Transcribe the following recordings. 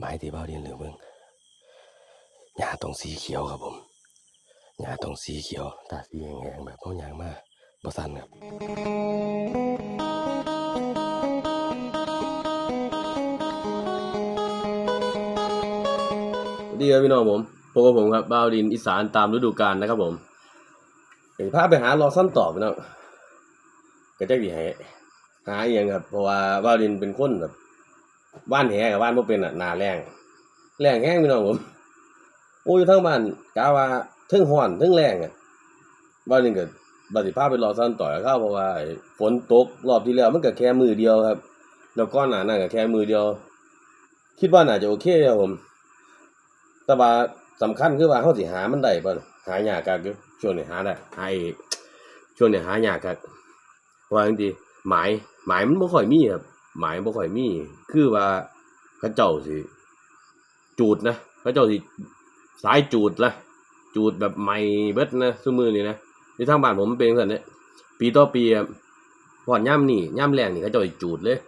ไม้ที่เบ้าเรียนหลือเบิ่งหญ้าตรงสีเขียวครับผมหญ้าตรงสีเขียว ตาสีแหงๆแบบเฮายางมาบ่สันครับดีครับพี่น้องผมพบกับผมครับบ้าวดินอีสานตามฤดูกาลนะครับผมเดี๋ยวพาไปหารอสั้นต่อพี่น้องก็จะดีให้หาอย่างครับเพราะว่าบ้าวดินเป็นคนแบบ บ้านแหกับบ้านบ่เป็นอะหนาแรงแรงแห้งพี่น้องผมโอ้ยทั้งบ้านกะว่าเทึงฮ้อนเทึงแรงอะบ้าวดินก็บัดสิพาพไปรอสั้นต่อเข้าเพราะว่าฝนตกรอบที่แล้วมันก็แค่มือเดียวครับ แล้วก้อนหนานั่นก็แค่มือเดียว คิดว่าน่าจะโอเคครับผม แต่ว่าสำคัญคือว่าเขาสิหามันได้ป่ะหายากกักอช่วงนี้หาได้หาเอกช่วงนี้หายากกักว่าจริงๆหมายหมายมันบ่ค่อยมีครับ หมายบ่ค่อยมี คือว่าเขาเจ้าสิ จูดนะเขาเจ้าสิสายจูดละจูดแบบใหม่เบิดนะซุมือนี่นะที่ทางบ้านผมเป็นจันเนี่ยปีต่อปีพอดย่ำนี่ย่ำแรงนี่เขาเจ้าจูดเลย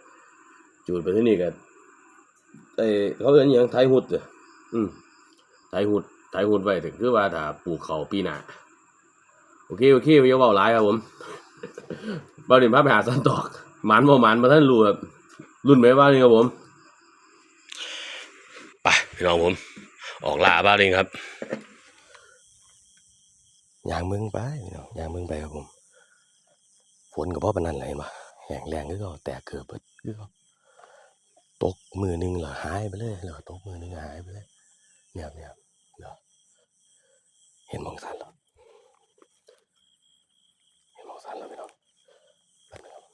จูดไปที่นี่ก็เอ้เขาเรียกอิหยังไทยหุดเด้ออืมไถหุดไถหุดไว้ถึงคือว่าถ้าปลูกเขาปีหน้าโอเคโอเคอย่าเว้าหลายครับผมบ่ได้พาไปหาสันตอกหมันบ่หมันบ่ทันรู้ครับ รุ่นแม่บ้านนี่ครับผมไปพี่น้องผม ออกล่าบ้าเองครับยางเมืองไปพี่น้องยางเมืองไปครับผมฝนกับพ่อปานนันไหลมาแห้งแรงคือก็แตกเกือบเบิดคือก็ตกมือหนึงเหรอหายไปเลยแล้วก็ตกมือหนึงหายไปเลยเนี่ยครับเนี่ยครับเนาะเห็นหมองสันแล้วเห็นหมองสันแล้วพี่น้องแป๊บนึงครับ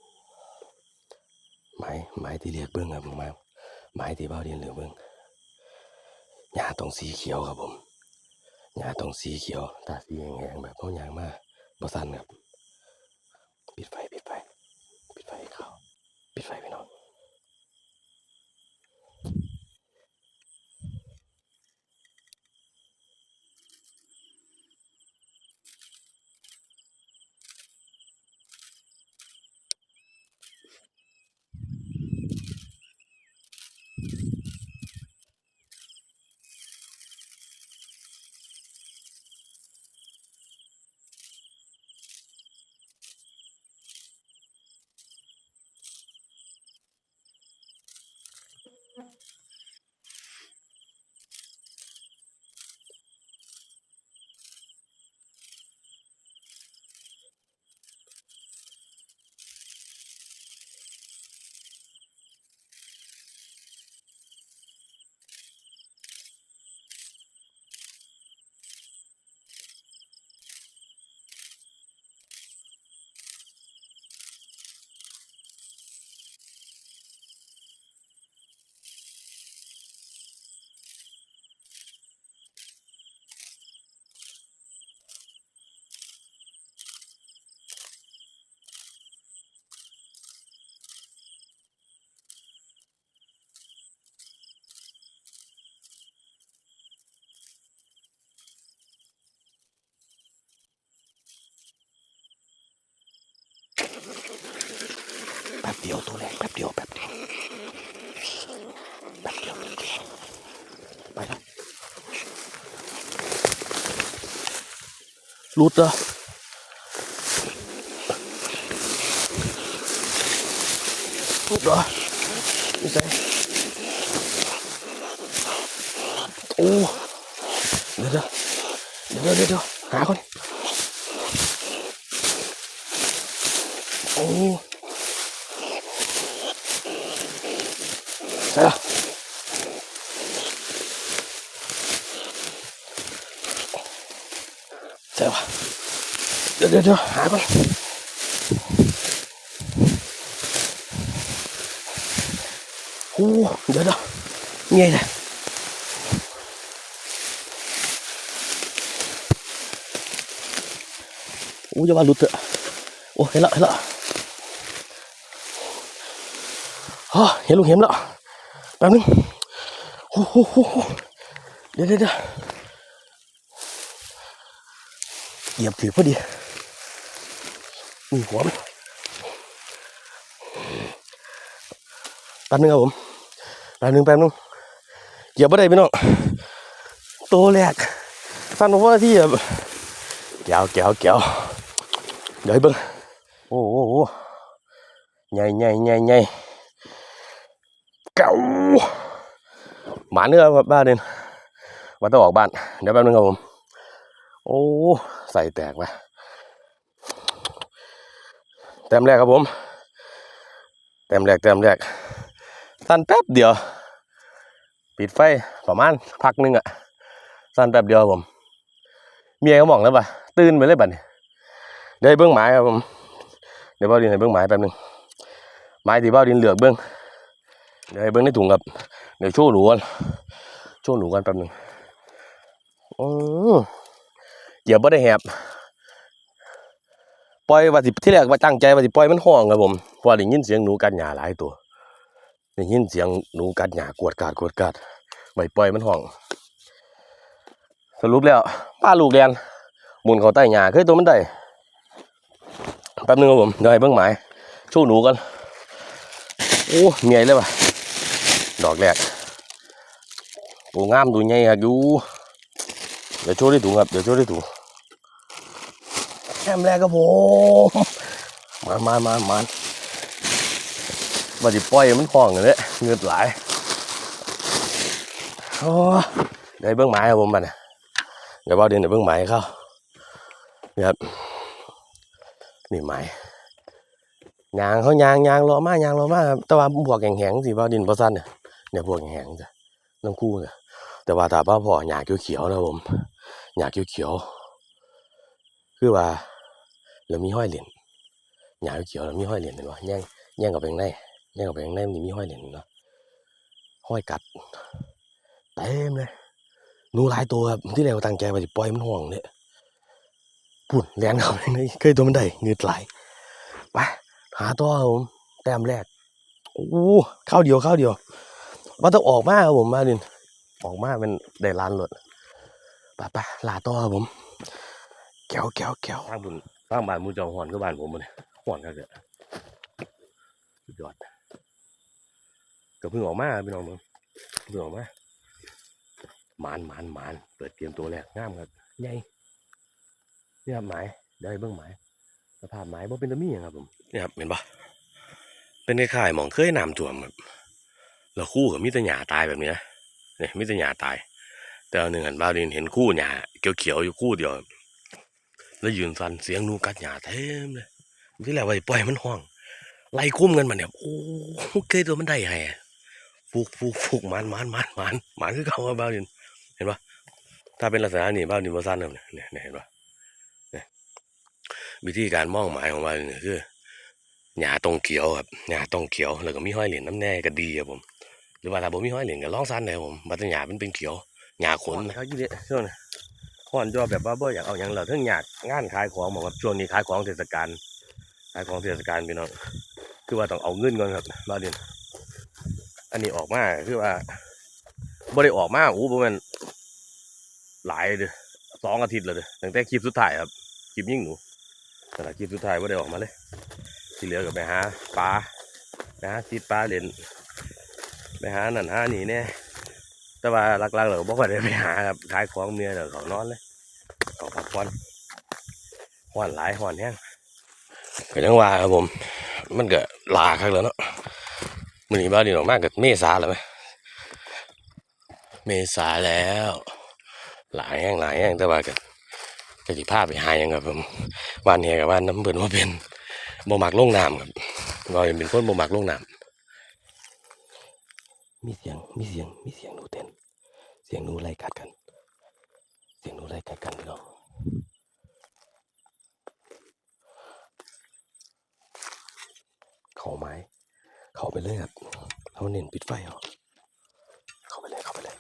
ไม้ไม้ที่เรียกเบื้องครับผม้ไม้ที่เบ้าเรียนเหลือเบื้องหญ้าตรงสีเขียวครับผมหญ้าตรงสีเขียวตาสีแหงๆแบบเขายางมากบ่สั่นครับ ปิดไฟปิดไฟ ปิดไฟเขาปิดไฟพี่น้อง แป๊บเดียวตัวแรงแป๊บเดียวแป๊บเดียวแป๊บเดียวไปแล้ว รุดเหรอรุดเหรอนี่ไงโอ้เดี๋ยวเดี๋ยวเดี๋ยวเดี๋ยวเดี๋ยวหาคนโอ้ ใช่ละใช่ปะ เดี๋ยวเดี๋ยวเดี๋ยวหาก่อนโอ้เดี๋ยวเดี๋ยวนี่ไงเนี่ยโอ้ยอย่าว่าหลุดเถอะโอ้เห็นแล้วเห็นแล้วอ๋อเห็นลุงเห็นแล้วแป๊บนึงโอ้โหโหโหเดี๋ยวเดี๋ยวเดี๋ยวเหยียบถือพอดี นี่หัวมันแป๊บนึงครับผมแป๊บนึงแป๊บนึงเหยียบบ่ได้พี่น้องโตัวแรกสั้นเพราะว่าที่แบบแก้วแก้วแก้วเดี๋ยวให้เบิ่งโอ้โหโอ้โหใหญ่ใหญ่ใหญ่ใหญ่เก่าหมาเนื้อครับบ้านเด่นมาต้องออกบ้านเดี๋ยวแป๊บนึงครับผม โอ้ ใส่แตกไป แต้มแรกครับผม แต้มแรกแต้มแรกสั้นแป๊บเดียว ปิดไฟประมาณพักหนึงอะสั้นแป๊บเดียวผม เมียก็บอกแล้วป่ะตื่นไปเลยบัดนี้เดี๋ยวเบิ้องหมายครับผม เดี๋ยวเบ้าดินให้เบิ้องหมายแป๊บหนึงหมายที่เบ้าดินเหลือกเบิ้องเดี๋ยวให้เบิ้องในถุงครับ เดี๋ยวโชว์หนูกันโชว์หนูกันแป๊บหนึงอือเหยียบบ่ได้แหบ ปล่อยว่าสิที่แรกว่าตั้งใจว่าสิปล่อยมันห้องครับผมเพราะได้ยินเสียงหนูกัดหญ้าหลายตัวได้ยินเสียงหนูกัดหญ้ากวดกาดกวดกาดใบปล่อยมันห้อง สรุปแล้วป้าลูกเรียนหมุนเขาใต้หญ้าเคยตัวมันได้แป๊บนึงครับผมเดี๋ยวให้เบิ่งหมายโชว์หนูกันโอ้เมียเลยว่ะดอกแรกตัวงามตัวใหญ่ครับอยู่เดี๋ยวโชว์ได้ถุงครับเดี๋ยวโชว์ได้ถุง แคมแรกครับผมมามามามาว่าสิปล่อยมันห้องเลยเนี่ยเงือดไหลายโอ้เดี๋ยวเบิ่งหมายครับผมมันน่ะเดี๋ยวว่าเดินเดี๋ยวเพิ่งหมายเข้านี่ครับนี่หมายางเขายางยางรอมากยางรอมากแต่ว่าบวกแข็งแข็งๆสิว่าดินบ่สั้นเนี่ยเนี่ยบวกแข็งแข็งๆจ้ะน้ำคู่เนี่ยแต่ว่าถ้าพ่อพ่อหยาเขียวๆนะผมหยาเขียวๆคือว่า เรามีห้อยเหรียญหยาเขียวเรามีห้อยเหรียญเห็นปะแย่งแย่งกับไปข้างในแย่งกับไปข้างในมันมีห้อยเหรียญเนาะห้อยกัดเต็มเลยนูหลายตัวครับที่แรกตั้งใจว่าจะปล่อยมันห่วงเนี่ยปุ่นแลนเขาเลยเคยตัวมันได้เงือดไหลไปหาตัวผมแต้มแรกโอ้เข้าวเดียวเข้าวเดียวว่าต้องออกมาครับผมมาดินออกมาเป็นได้ล้านรถไปไปลาตัวครับผมแก้วแก้วแก้วทางบุญ ทางบ้านมูจองหอนก็บ้านผมมันหอนครับเด้อสุดยอดก็เพิ่งออกมาพี่น้องมึงเพิ่งออกมาหมานหมานหมานเปิดเกมตัวแรกงามครับใหญ่นี่ครับหมายเดี๋ยวเบิ่งหมายสภาพหมายบ่เป็นตะมี่ครับผมนี่ครับเห็นปะเป็นคล้ายหมองเคยน้ำท่วมครับแล้วคู่กับมิตรหญ้าตายแบบนี้นะเนี่ยมิตรหญ้าตาย แต่เอาหนึ่งหันบ้าวดินเห็นคู่หญ้าเขียวๆอยู่คู่เดียว แล้วยืนฟันเสียงนูกัดหญ้าเต็มเลยที่แรกว่าปล่อยมันห้องไล่คุ้มกันมันเนี่ยโอ้เคยตัวมันได้ไงฟูกฟูกฟูกหมันหมันหมันหมันหมันคือเขาบบ้าดินเห็นปะถ้าเป็นลักษณะนี้บ้านนิวซันครับเนี่ยเนี่ยเนี่ยเห็นปะเนี่ยวิธีการมองหมายของมันเนี่ยคือหญ้าตรงเขียวครับหญ้าตรงเขียวแล้วก็มีห้อยเหรียญน้ำแน่ก็ดีครับผม หรือว่าถ้าผมมีห้อยเหรียญก็ล่องสั้นเลยผมบัตรหญ้ามันเป็นเขียวหญ้าขนเขายี่เด็ดช่วงนี้ ก่อนจอแบบว่าบ่อยากเอาอย่างเราเรื่องหญ้างานขายของบอกว่าช่วงนี้ขายของเทศกาลขายของเทศกาลพี่น้องคือว่าต้องเอาเงินก่อนครับบ้านเรียนอันนี้ออกมาคือว่าบ่ได้ออกมาโอ้ประมาณหลายเด้อสองอาทิตย์แล้วเด้อตั้งแต่คลิปสุดท้ายครับคลิปยิ่งหนูแต่คลิปสุดท้ายไม่ได้ออกมาเลย ที่เหลือก็ไปหาปลาไปหาติดปลาเล่นไปหานั่นหานี่แน่ แต่ว่าหลักๆเราบอกว่าได้ไปหาครับขายของเมียเดี๋ยวเขานอนเลยเขาพักผ่อนห่อนหลายห่อนแห้งก็ยังว่าครับผม มันก็ลาครั้งแล้วเนาะมันนี้บ้านนี่ออกมากกับเมษาแล้วไหมเมษาแล้ว หลายแห่งหลายแห่งแต่ว่าก็ก็สิพาพไปหาหยังครับผมบ้านเฮียกับบ้านน้ำเบิ่นว่าเป็นบ่มักลงน้ำครับว่าเป็นคนบ่มักลงน้ำมีเสียงมีเสียงมีเสียงหนูเต้น เสียงหนูไล่กัดกัน เสียงหนูไล่กัดกันพี่น้องเขาไม้ เขาไปเลยครับเขาเน้นปิดไฟเอาเข้าไปเลย เข้าไปเลย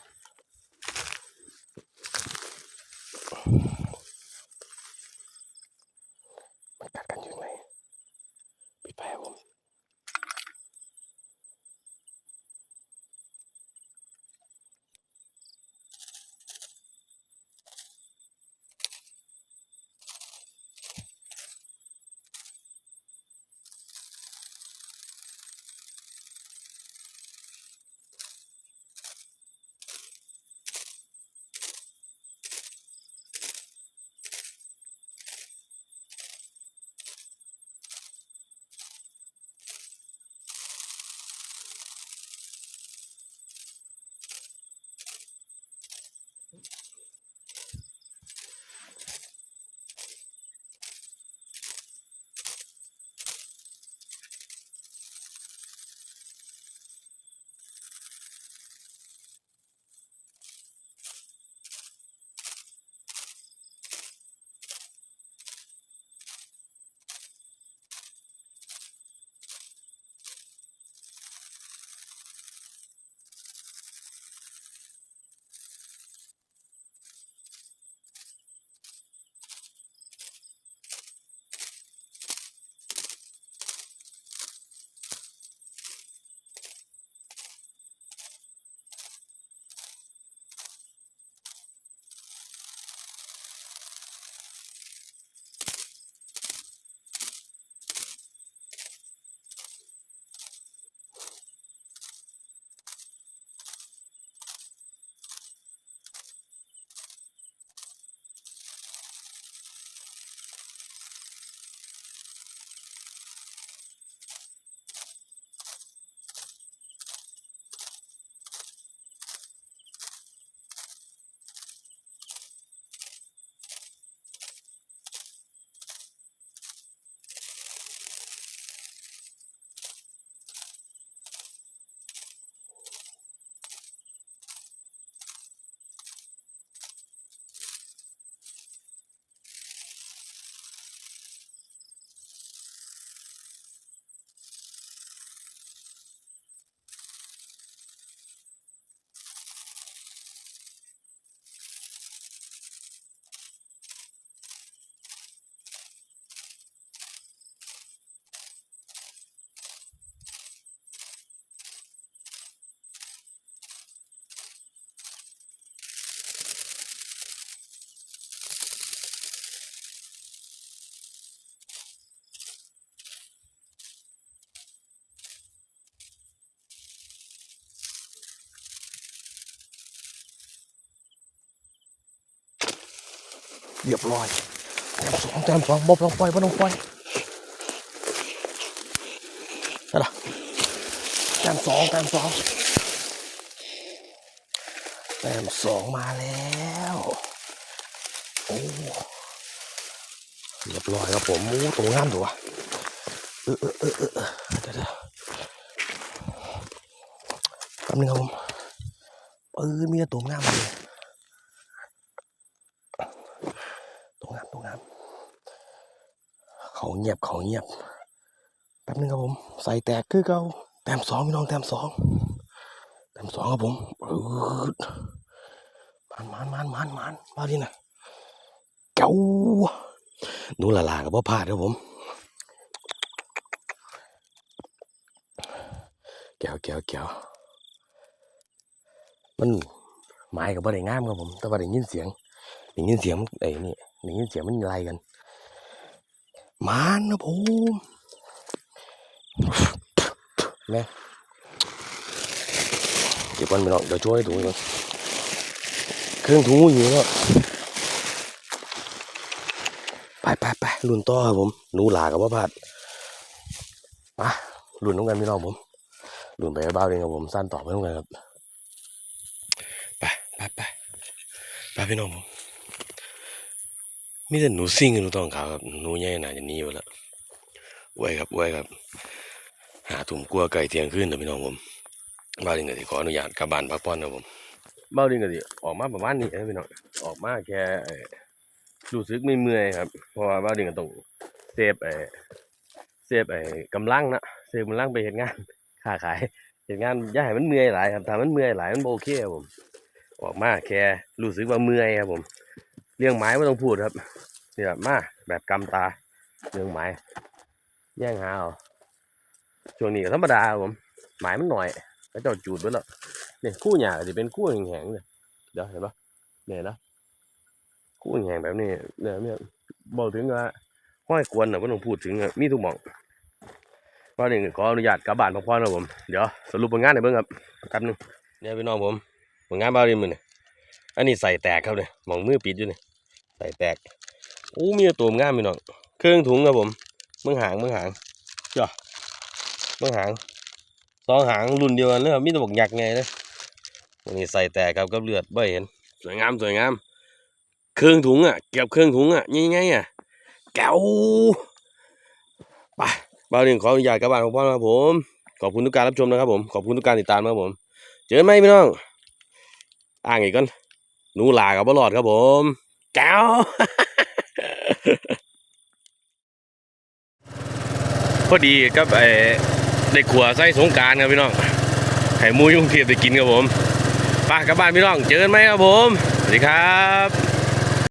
เรียบร้อยแต้มสองแต้มสองบอบลองปล่อยบ่ต้องปล่อยนั่นล่ะแต้มสองแต้มสองแต้มสองมาแล้วโอ้เรียบร้อยครับผมโอ้ตรงงามตัวเออเออเออเออเออเดี๋ยวเดี๋ยวแป๊บนึงครับผมเออมีแต่ตัวงามเลยตัวงามตัวงาม เขาเงียบเขาเงียบแป๊บนึงครับผม ใส่แตกคือเก่าแต้มสองพี่น้องแต้มสองแต้มสองครับผมมันมันมันมันมันมาดินะเก้าหนูละลากับพ่อพลาดครับผม แก้วแก้วแก้วมันไม้กับบ่ได้งามครับผม แต่ว่าได้ยินเสียงได้ยินเสียงไอ้นี่ได้ยินเสียงมันไล่กัน มานนะผมแม่เดี๋ยวก่อนไปลองเดี๋ยวช่วยดูก่อนเครื่องถุงอยู่แล้วไปไปไปรุ่นต่อครับผมหนูหลากับว่าพลาดมารุ่นน้องกันพี่น้องผมรุ่นไปบ้าเองครับผมสั้นต่อไปน้องกันครับไปไปไปไปพี่น้องผม มีแต่หนูซิ่งกับหนูต้องขาวครับหนูใหญ่น่าจะนี้ไปแล้วไว้ครับไว้ครับ หาถุงกลัวไก่เทียงคืนเถอะพี่น้องผมบ้าเองก็สิขออนุญาตกลับบ้านพักผ่อนครับผมบ้าดินก็สิออกมาประมาณนี้นะพี่น้องออกมาแค่รู้สึกไม่เมื่อยครับเพราะว่าบ้าดินก็ต้องเซฟไอ้เซฟไอ้กำลังนะเซฟกำลังไปเห็นงานค้าขายเห็นงานย่าให้มันเมื่อยหลายครับถ้ามันเมื่อยหลายมันบ่โอเคครับผม ออกมาแค่รู้สึกว่าเมื่อยครับผม เรื่องไม้ไม่ต้องพูดครับนี่แบบมาแบบกำตาเรื่องไม้ แย่งหาเอาช่วงนี้ก็ธรรมดาครับผมไม้มันหน่อยแล้วเจ้าจูดไปแล้วเนี่ยคู่หญ้าจะเป็นคู่แห้งๆเลยเดี๋ยวเห็นปะเนี่ยนะคู่แห้งแบบนี้เนี่ยเนี่ยบอกถึงว่าห้อยกวนนะไม่ต้องพูดถึงมีทุกหม่องว่าหนึ่งขออนุญาตกลับบ้านพักผ่อนครับผมเดี๋ยวสรุปผลงานหน่อยเบิ่งครับแป๊บหนึงเนี่ยพี่น้องผมผลงานบ้านริมมือเนี่ยอันนี้ใส่แตกครับเลยหมองมือปิดอยู่เนี่ย ใส่แตกโอ้มีตัวงามพี่น้องเครื่องถุงครับผมเมืองหางเมืองหางจ้ะเมืองหางสองหางรุ่นเดียวกันเลยมีแต่บอกหยักไงเลยวันนี้ใส่แต่ครับกับเลือดไม่เห็นสวยงามสวยงาม เครื่องถุงอะเก็บเครื่องถุงอะยังไงอะแก้วไปบ่าวหนึ่งขออนุญาตกับบ้านของพ่อครับผม ขอบคุณทุกการรับชมนะครับผม ขอบคุณทุกการติดตามนะครับผม เจอไหมพี่น้อง อ่างอีกก่อนหนูลากับบอลอดครับผม แก้วพอดีกับไอ้ได้ขัวไส้สงการครับพี่น้องไข่มูยุ่งเทียบไปกินครับผมไปกลับบ้านพี่น้องเจอกันไหมครับผม สวัสดีครับ